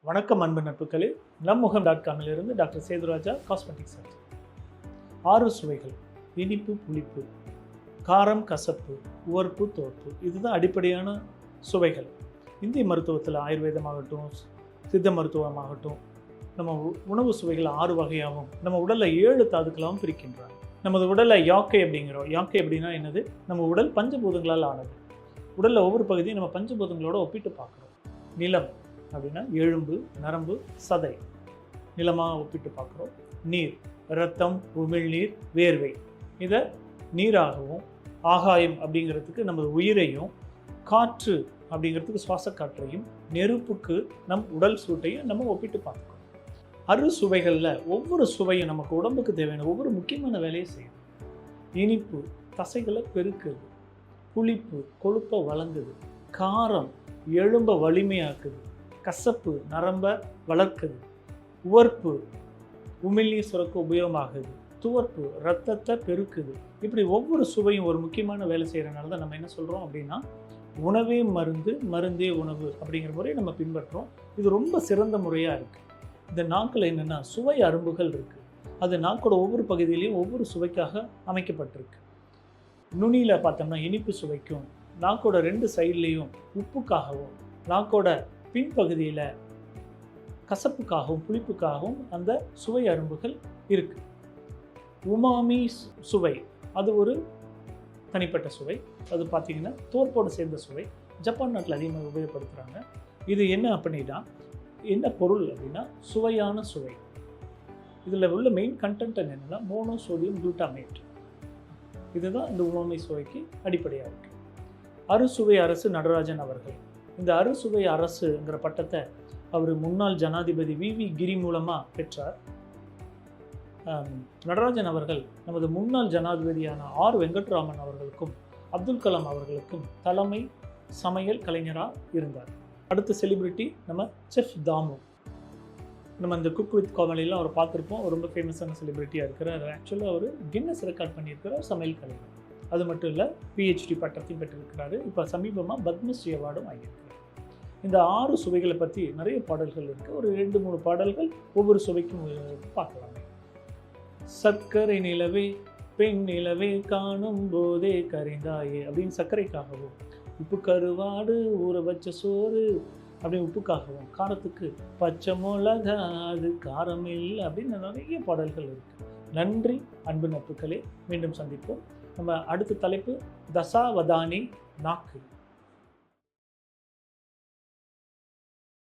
வணக்கம் அன்பு நட்புகளே. நம்முகம் டாட் காமிலிருந்து டாக்டர் சேதுராஜா காஸ்மெட்டிக் சர்ஜன் ஆறு சுவைகள் இனிப்பு புளிப்பு காரம் கசப்பு உவர்ப்பு தோற்பு இதுதான் அடிப்படையான சுவைகள். இந்திய மருத்துவத்தில் ஆயுர்வேதமாகட்டும் சித்த மருத்துவமாகட்டும் நம்ம உ- உணவு சுவைகள் ஆறு வகையாகவும் நம்ம உடலில் ஏழு தாதுக்களாகவும் பிரிக்கின்றாங்க. நமது உடலை யாக்கை அப்படிங்கிறோம். யாக்கை அப்படின்னா என்னது? நம்ம உடல் பஞ்சபூதங்களால் ஆனது. உடலில் ஒவ்வொரு பகுதியும் நம்ம பஞ்சபூதங்களோட ஒப்பிட்டு பார்க்குறோம். நிலம் அப்படின்னா எலும்பு நரம்பு சதை. நிலமாக ஒப்பிட்டு பார்க்குறோம். நீர் இரத்தம் உமிழ்நீர் வேர்வை. இதை நீராகவும் ஆகாயம் அப்படிங்கிறதுக்கு நமது உயிரையும் காற்று அப்படிங்கிறதுக்கு சுவாச காற்றையும் நெருப்புக்கு நம் உடல் சூட்டையும் நம்ம ஒப்பிட்டு பார்க்கணும் அறு சுவைகளில் ஒவ்வொரு சுவையும் நமக்கு உடம்புக்கு தேவையான ஒவ்வொரு முக்கியமான வேலையை செய்யும். இனிப்பு தசைகளை பெருக்குது. புளிப்பு கொழுப்பை வழங்குது. காரம் எலும்பை வலிமையாக்குது. கசப்பு நரம்ப வளர்க்குது. உவர்ப்பு உமிழ்நீர் சுரக்க உபயோகமாகுது. துவர்ப்பு ரத்தத்தை பெருக்குது. இப்படி ஒவ்வொரு சுவையும் ஒரு முக்கியமான வேலை செய்கிறனால தான் நம்ம என்ன சொல்கிறோம் அப்படின்னா உணவே மருந்து மருந்தே உணவு அப்படிங்கிற முறையை நம்ம பின்பற்றோம். இது ரொம்ப சிறந்த முறையாக இருக்குது இந்த நாக்கில் என்னென்னா சுவை அரும்புகள் இருக்குது அது நாக்கோட ஒவ்வொரு பகுதியிலையும் ஒவ்வொரு சுவைக்காக அமைக்கப்பட்டிருக்கு. நுனியில் பார்த்தோம்னா இனிப்பு சுவைக்கும். நாக்கோட ரெண்டு சைட்லேயும் உப்புக்காகவும் நாக்கோட பின்பகுதியில் கசப்புக்காகவும் புளிப்புக்காகவும் அந்த சுவை அரும்புகள் இருக்குது உமாமி சு- சுவை அது ஒரு தனிப்பட்ட சுவை. அது பார்த்தீங்கன்னா தோற்போடு சேர்ந்த சுவை. ஜப்பான் நாட்டில் அதிகமாக உபயோகப்படுத்துகிறாங்க இது என்ன அப்படின்னா என்ன பொருள் அப்படின்னா சுவையான சுவை. இதில் உள்ள மெயின் கண்டென்ட் என்னென்னா மோனோ சோடியம் குளூட்டாமேட் இதுதான் இந்த உமாமி சுவைக்கு அடிப்படையாக இருக்குது அறுசுவை அரசு நடராஜன் அவர்கள் இந்த அறுசுவை அரசுங்கிற பட்டத்தை அவர் முன்னாள் ஜனாதிபதி வி. வி. கிரி மூலமாக பெற்றார். நடராஜன் அவர்கள் நமது முன்னாள் ஜனாதிபதியான ஆர். வெங்கட்ராமன் அவர்களுக்கும் அப்துல் கலாம் அவர்களுக்கும் தலைமை சமையல் கலைஞராக இருந்தார். அடுத்த செலிபிரிட்டி நம்ம செஃப் தாமு. நம்ம இந்த குக் வித் காமெடியில் அவரை பார்த்துருப்போம். ரொம்ப ஃபேமஸான செலிபிரிட்டியாக இருக்கிறார். ஆக்சுவலாக அவர் கின்னஸ் ரெக்கார்ட் பண்ணியிருக்கிற சமையல் கலைஞர். அது மட்டும் இல்லை பிஹெச்டி பட்டத்தையும் பெற்றிருக்கிறாரு. இப்போ சமீபமாக பத்மஸ்ரீ அவார்டும் வாங்கியிருக்கிறார். இந்த ஆறு சுவைகளை பற்றி நிறைய பாடல்கள் இருக்குது ஒரு ரெண்டு மூணு பாடல்கள் ஒவ்வொரு சுவைக்கும் பார்க்கலாம். சர்க்கரை நிலவே பெண் நிலவே காணும் போதே கரைந்தாயே அப்படின்னு சர்க்கரைக்காகவும் உப்பு கருவாடு ஊற வச்ச சோறு அப்படின்னு உப்புக்காகவும் காரத்துக்கு பச்சை மிளகா அது காரம் இல்லை அப்படின்னு நிறைய பாடல்கள் இருக்குது நன்றி அன்பு நட்புகளே மீண்டும் சந்திப்போம். நம்ம அடுத்த தலைப்பு தசாவதானி நாக்கு.